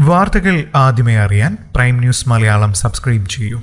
വാർത്തകൾ ആദ്യമേ അറിയാൻ പ്രൈം ന്യൂസ് മലയാളം സബ്സ്ക്രൈബ് ചെയ്യൂ.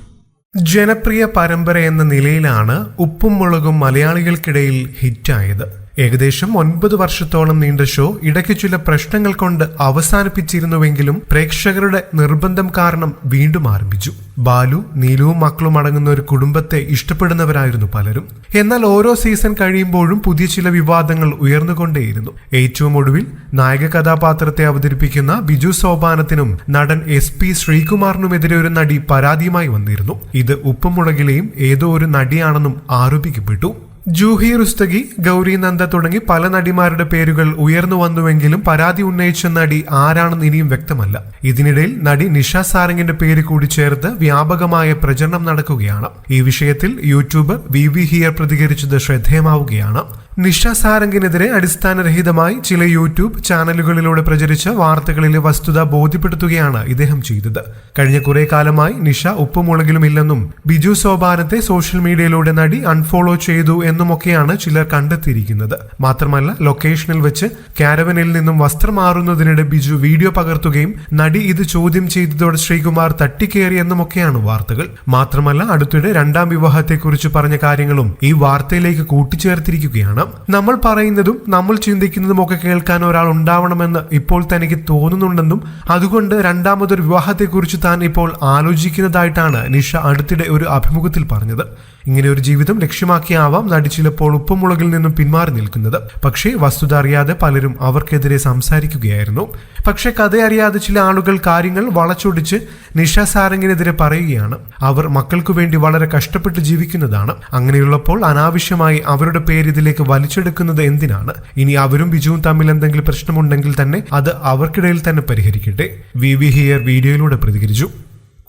ജനപ്രിയ പരമ്പര എന്ന നിലയിലാണ് ഉപ്പും മുളകും മലയാളികൾക്കിടയിൽ ഹിറ്റായത്. ഏകദേശം ഒൻപത് വർഷത്തോളം നീണ്ട ഷോ ഇടയ്ക്ക് ചില പ്രശ്നങ്ങൾ കൊണ്ട് അവസാനിപ്പിച്ചിരുന്നുവെങ്കിലും പ്രേക്ഷകരുടെ നിർബന്ധം കാരണം വീണ്ടും ആരംഭിച്ചു. ബാലു നീലുവും മക്കളും അടങ്ങുന്ന ഒരു കുടുംബത്തെ ഇഷ്ടപ്പെടുന്നവരായിരുന്നു പലരും. എന്നാൽ ഓരോ സീസൺ കഴിയുമ്പോഴും പുതിയ ചില വിവാദങ്ങൾ ഉയർന്നുകൊണ്ടേയിരുന്നു. ഏറ്റവും ഒടുവിൽ നായക കഥാപാത്രത്തെ അവതരിപ്പിക്കുന്ന ബിജു സോപാനത്തിനും നടൻ എസ് പി ശ്രീകുമാറിനുമെതിരെ ഒരു നടി പരാതിയുമായി വന്നിരുന്നു. ഇത് ഉപ്പുമുളകിലെയും ഏതോ ഒരു നടിയാണെന്നും ആരോപിക്കപ്പെട്ടു. ജൂഹി റുസ്തഗി ഗൗരി നന്ദ തുടങ്ങി പല നടിമാരുടെ പേരുകൾ ഉയർന്നു വന്നുവെങ്കിലും പരാതി ഉന്നയിച്ച നടി ആരാണെന്ന് ഇനിയും വ്യക്തമല്ല. ഇതിനിടയിൽ നടി നിഷ സാരംഗിന്റെ പേര് കൂടി ചേർത്ത് വ്യാപകമായ പ്രചരണം നടക്കുകയാണ്. ഈ വിഷയത്തിൽ യൂട്യൂബർ വി വി ഹിയർ പ്രതികരിച്ചത് ശ്രദ്ധേയമാവുകയാണ്. നിഷ സാരംഗിനെതിരെ അടിസ്ഥാനരഹിതമായി ചില യൂട്യൂബ് ചാനലുകളിലൂടെ പ്രചരിച്ച വാർത്തകളിലെ വസ്തുത ബോധ്യപ്പെടുത്തുകയാണ് ഇദ്ദേഹം ചെയ്തത്. കഴിഞ്ഞ കുറെ കാലമായി നിഷ ഉപ്പുമുളകിലുമില്ലെന്നും ബിജു സോപാനത്തെ സോഷ്യൽ മീഡിയയിലൂടെ നടി അൺഫോളോ ചെയ്തു എന്നുമൊക്കെയാണ് ചിലർ കണ്ടെത്തിയിരിക്കുന്നത്. മാത്രമല്ല ലൊക്കേഷനിൽ വെച്ച് കാരവനിൽ നിന്നും വസ്ത്രം മാറുന്നതിനിടെ ബിജു വീഡിയോ പകർത്തുകയും നടി ഇത് ചോദ്യം ചെയ്തതോടെ ശ്രീകുമാർ തട്ടിക്കേറി എന്നുമൊക്കെയാണ് വാർത്തകൾ. മാത്രമല്ല അടുത്തിടെ രണ്ടാം വിവാഹത്തെക്കുറിച്ച് പറഞ്ഞ കാര്യങ്ങളും ഈ വാർത്തയിലേക്ക് കൂട്ടിച്ചേർത്തിരിക്കുകയാണ്. നമ്മൾ പറയുന്നതും നമ്മൾ ചിന്തിക്കുന്നതും ഒക്കെ കേൾക്കാൻ ഒരാൾ ഉണ്ടാവണമെന്ന് ഇപ്പോൾ തനിക്ക് തോന്നുന്നുണ്ടെന്നും അതുകൊണ്ട് രണ്ടാമതൊരു വിവാഹത്തെക്കുറിച്ച് താൻ ഇപ്പോൾ ആലോചിക്കുന്നതായിട്ടാണ് നിഷ അടുത്തിടെ ഒരു അഭിമുഖത്തിൽ പറഞ്ഞത്. ഇങ്ങനെ ഒരു ജീവിതം ലക്ഷ്യമാക്കിയാവാം നടി ചിലപ്പോൾ ഉപ്പുമുളകിൽ നിന്നും പിന്മാറി നിൽക്കുന്നത്. പക്ഷേ വസ്തുത അറിയാതെ പലരും അവർക്കെതിരെ സംസാരിക്കുകയായിരുന്നു. പക്ഷേ കഥ അറിയാതെ ചില ആളുകൾ കാര്യങ്ങൾ വളച്ചൊടിച്ച് നിഷ സാരംഗിനെതിരെ പറയുകയാണ്. അവർ മക്കൾക്കു വേണ്ടി വളരെ കഷ്ടപ്പെട്ട് ജീവിക്കുന്നതാണ്. അങ്ങനെയുള്ളപ്പോൾ അനാവശ്യമായി അവരുടെ പേര് ഇതിലേക്ക് വലിച്ചെടുക്കുന്നത് എന്തിനാണ്? ഇനി അവരും ബിജുവും തമ്മിൽ എന്തെങ്കിലും പ്രശ്നമുണ്ടെങ്കിൽ തന്നെ അത് അവർക്കിടയിൽ തന്നെ പരിഹരിക്കട്ടെ. വി വി ഹിയർ വീഡിയോയിലൂടെ പ്രതികരിച്ചു.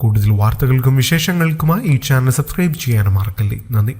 കൂടുതൽ വാർത്തകൾക്കും വിശേഷങ്ങൾക്കുമായി ഈ ചാനൽ സബ്സ്ക്രൈബ് ചെയ്യാനും മറക്കല്ലേ. നന്ദി.